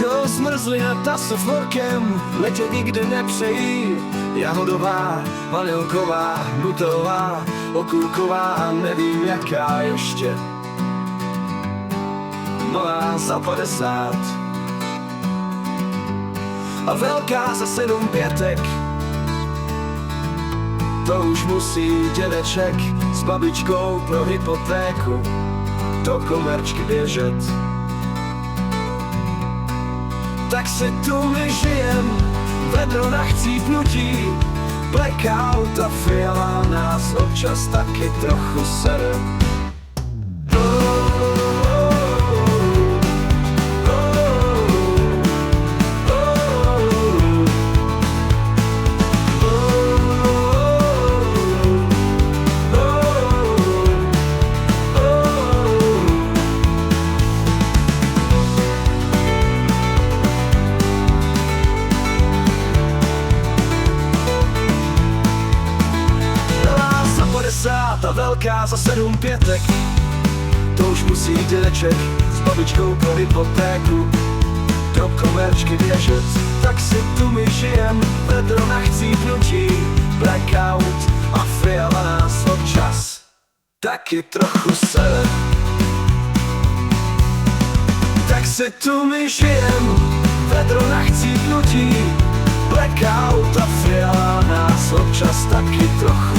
Jo, zmrzlinata s forkem, letě nikdy nepřejí. Jahodová, vanilková, nutová, okurková, nevím jaká ještě. Malá za 50 a velká za sedm pětek. To už musí dědeček s babičkou pro hypotéku do komerčky běžet. Tak si tu my žijem, vedro na chcípnutí, blackout a fiala nás občas taky trochu sere. 50 a velká za sedm pětek. To už musí dědeček s babičkou pro hypotéku. Do komerčky běžet Tak si tu my žijem. Vedro na chcípnutí Blackout a fiala nás občas Taky trochu sere. Tak si tu my žijem Vedro na chcípnutí Blackout a fiala nás občas taky trochu